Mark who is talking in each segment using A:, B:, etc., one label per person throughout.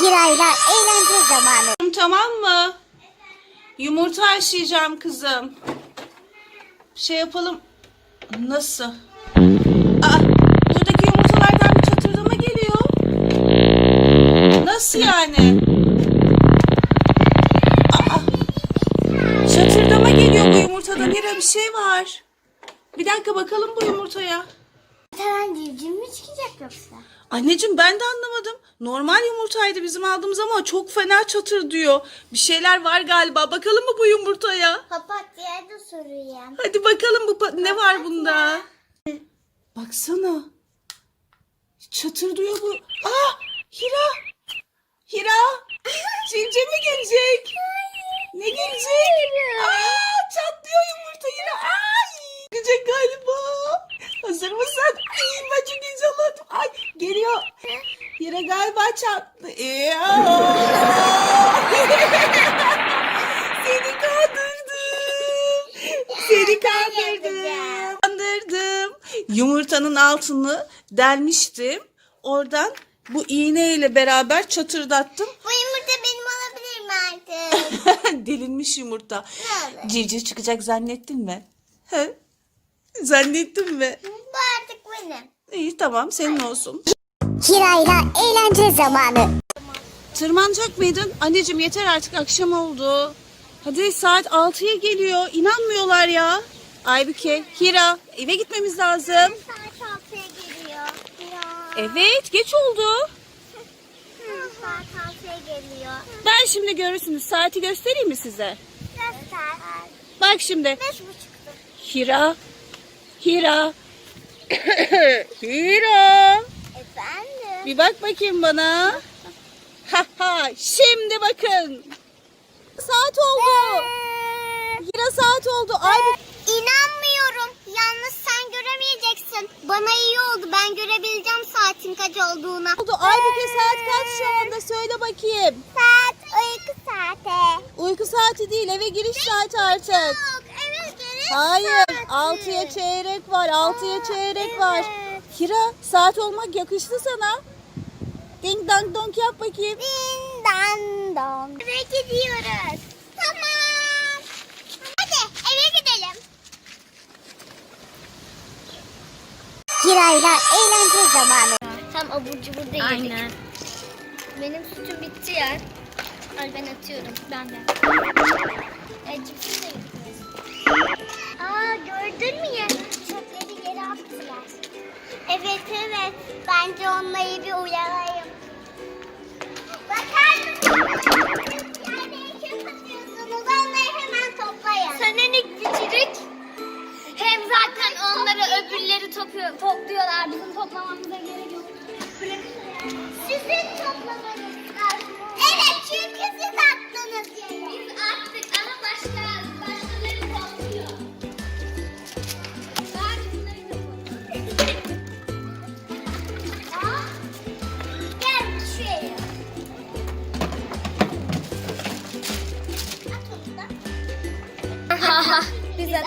A: Hira'yla eğlence zamanı.
B: Tamam mı? Yumurta haşlayacağım kızım. Şey yapalım. Nasıl? Aa, buradaki yumurtalardan bir çatırdama geliyor. Nasıl yani? Aa, çatırdama geliyor bu yumurtadan. Hira bir şey var. Bir dakika bakalım bu yumurtaya.
A: Taran civciv mi çıkacak yoksa?
B: Anneciğim ben de anlamadım. Normal yumurtaydı bizim aldığımız ama çok fena çatır diyor. Bir şeyler var galiba. Bakalım mı bu yumurtaya?
A: Papatya'ya da sorayım.
B: Hadi bakalım bu pa- ne var bunda? Baksana. Çatır duyuyor bu. Aa! Hira! Hira! Cince mi gelecek? Ne gelecek? Aa! Çatlıyor yumurta Hira. Ay! Gelecek galiba. Hazır mısın? Ay, heyecanlandım. Ay geliyor. Hira galiba çatlı. Seni kandırdım. Seni kandırdım. Kandırdım. Yumurtanın altını delmiştim. Oradan bu iğneyle beraber çatırdattım.
A: Bu yumurta benim olabilir mi artık?
B: Delinmiş yumurta. Civciv çıkacak zannettin mi? He? Zannettin mi?
A: Bu artık benim.
B: İyi tamam senin olsun.
A: Hira'yla eğlence zamanı.
B: Tırmanacak mıydın? Anneciğim yeter artık akşam oldu. Hadi saat 6'ya geliyor. İnanmıyorlar ya. Aybüke, Hira eve gitmemiz lazım.
A: Saat 6'ya geliyor. Ya.
B: Evet geç oldu.
A: Saat 6'ya geliyor.
B: Ben şimdi görürsünüz. Saati göstereyim mi size?
A: Göster.
B: Bak şimdi.
A: 5.30'da.
B: Hira. Hira. Hira.
A: Efendim?
B: Bir bak bakayım bana. Ha ha. Şimdi bakın. Saat oldu. Hira saat oldu. Ay
A: İnanmıyorum. Yalnız sen göremeyeceksin. Bana iyi oldu. Ben görebileceğim saatin kaç olduğunu.
B: oldu. Aybüke saat kaç şu anda? Söyle bakayım.
A: Saat uyku saati.
B: Uyku saati değil. Eve giriş saati artık. Hayır.
A: saati.
B: Altıya çeyrek var. Altıya çeyrek var. Hira saat olmak yakıştı sana. Ding dang dong yap bakayım.
A: Din dan don. Eve gidiyoruz. Tamam. Hadi eve gidelim. Hira'yla eğlence zamanı.
C: Tam abur cubur da yedik.
D: Aynen.
C: Benim sütüm bitti ya. Al ben atıyorum.
D: Ben de.
C: E,
A: Evet. Bence onları bir uyarayım. Bakar mısınız? Yerlere çöp atıyorsunuz. Onları hemen toplayın.
C: Senenik bitirik. Hem zaten onları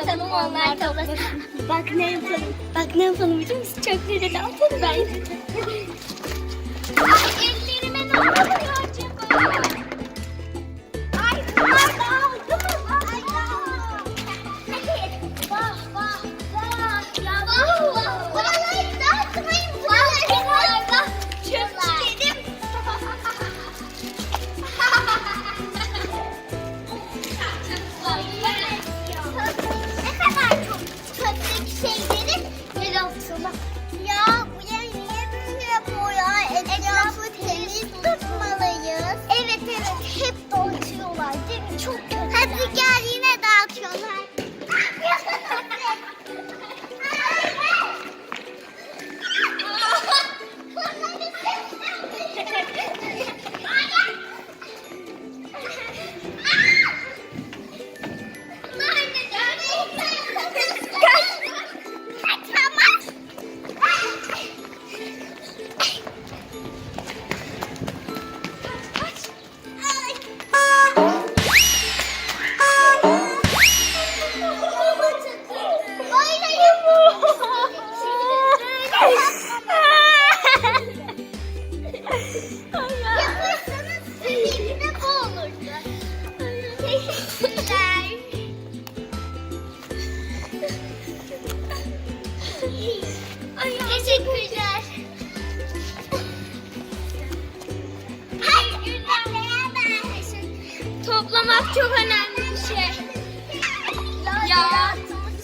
C: atalım onlar toplasın. Bak ne yapalım. Bak ne yapalım biliyor musun? Çöpleri de atalım ben. Ay ellerime ne oluyor acaba?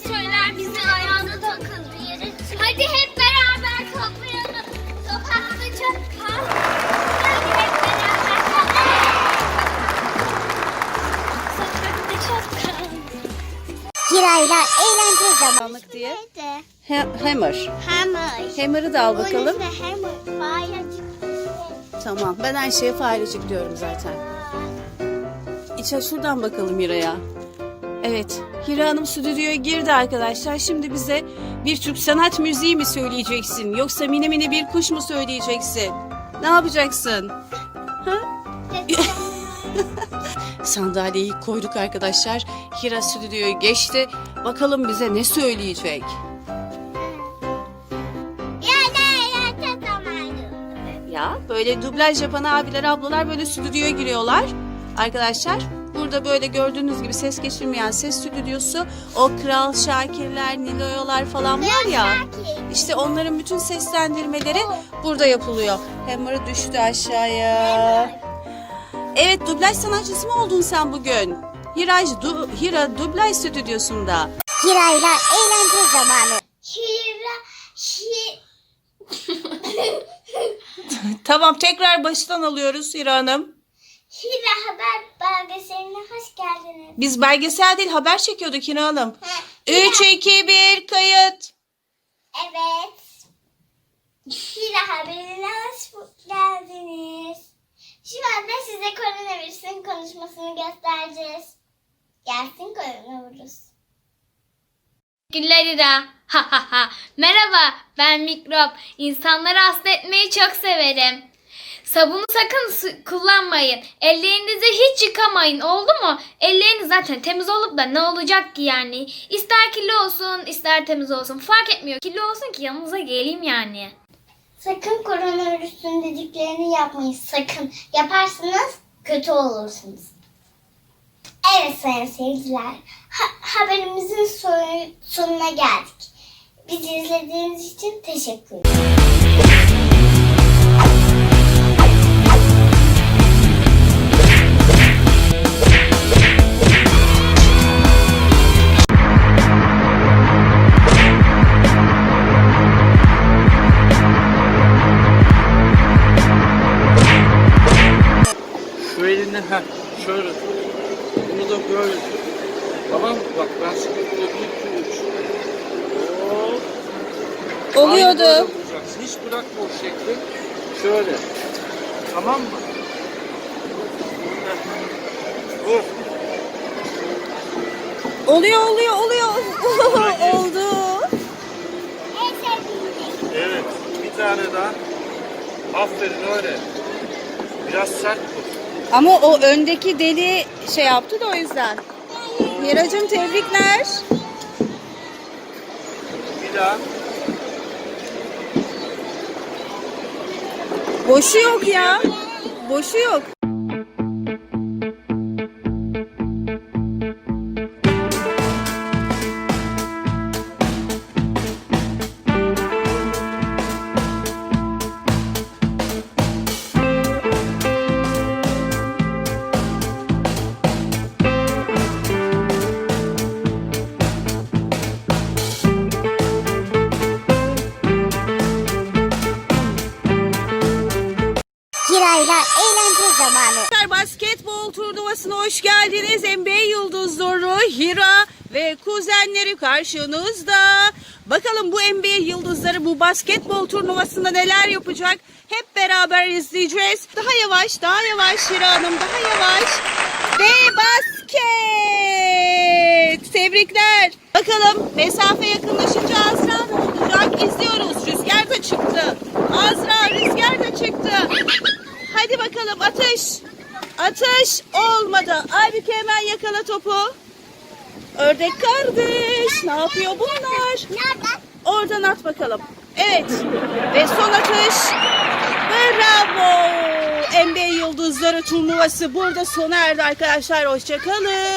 C: Söyler bizi ayağına yere. Hadi hep beraber toplayalım. Sokakta çok kal. Hadi hep beraber toplayalım. Sokakta çok kal.
A: Hira'yla eğlence zamanı.
B: Karanlık diye.
A: Neydi?
B: Ha- hammer.
A: Hammer.
B: Hammer'ı da al bakalım.
A: Bunun ismi hammer.
B: Tamam. Ben her şeye farecik diyorum zaten. İçe şuradan bakalım Hira'ya. Evet. Hira Hanım stüdyoya girdi arkadaşlar. Şimdi bize bir Türk sanat müziği mi söyleyeceksin? Yoksa mini mini bir kuş mu söyleyeceksin? Ne yapacaksın? Ha? Sandalyeyi koyduk arkadaşlar. Hira stüdyoya geçti. Bakalım bize ne söyleyecek?
A: Ya
B: böyle dublaj yapan abiler ablalar böyle stüdyoya giriyorlar arkadaşlar. Burada böyle gördüğünüz gibi ses geçirmeyen ses stüdyosu o Kral Şakirler, Nilo'lar falan var ya. İşte onların bütün seslendirmeleri burada yapılıyor. Hammer düştü aşağıya. Evet dublaj sanatçısı mı oldun sen bugün? Hiraj, du, Hira dublaj stüdyosunda.
A: Hira'yla eğlence zamanı. Hira, hi...
B: Tamam tekrar baştan alıyoruz Hira Hanım.
A: Hira Haber Belgeseline hoş geldiniz.
B: Biz belgesel değil haber çekiyorduk Hira Hanım.
A: Ha,
B: 3, 2, 1 kayıt.
A: Evet. Hira Haberine hoş geldiniz. Şu anda size koronavirüsün konuşmasını göstereceğiz. Gelsin koronavirüs.
C: Teşekkürler İra. Ha ha ha. Merhaba ben Mikrop. İnsanları hasta etmeyi çok severim. Sabunu sakın kullanmayın. Ellerinizi hiç yıkamayın oldu mu? Elleriniz zaten temiz olup da ne olacak ki yani? İster kirli olsun ister temiz olsun fark etmiyor. Kirli olsun ki yanınıza geleyim yani.
A: Sakın koronavirüsün dediklerini yapmayın. Sakın. Yaparsanız kötü olursunuz. Evet sayın seyirciler. Ha- haberimizin sonu- sonuna geldik. Bizi izlediğiniz için teşekkür ederim.
D: Şöyle tut. Bunu da böyle tut. Tamam mı? Bak ben sıkıntı bir iki üç. Hop. Aynı böyle
B: Oluyordu.
D: Hiç bırakma o şekli. Şöyle. Tamam mı? Vur.
B: Oluyor oluyor oluyor. Oldu.
D: Evet. Bir tane daha. Aferin öyle. Biraz sert vur.
B: Ama o öndeki deli şey yaptı da o yüzden. Miracım tebrikler.
D: Bir daha.
B: Boşu yok ya. Boşu yok. Turnuvasına hoş geldiniz. NBA yıldızları Hira ve kuzenleri karşınızda. Bakalım bu NBA yıldızları bu basketbol turnuvasında neler yapacak? Hep beraber izleyeceğiz. Daha yavaş, daha yavaş Hira Hanım, daha yavaş. Ve basket! Tebrikler. Bakalım mesafe yakınlaşınca Azra ne olacak? İzliyoruz. Rüzgar da çıktı. Azra rüzgar da çıktı. Hadi bakalım atış. Atış olmadı. Aybüke hemen yakala topu. Ördek kardeş ne yapıyor bunlar? Oradan at bakalım. Evet. Ve son atış. Bravo. NBA Yıldızları turnuvası burada sona erdi arkadaşlar. Hoşçakalın.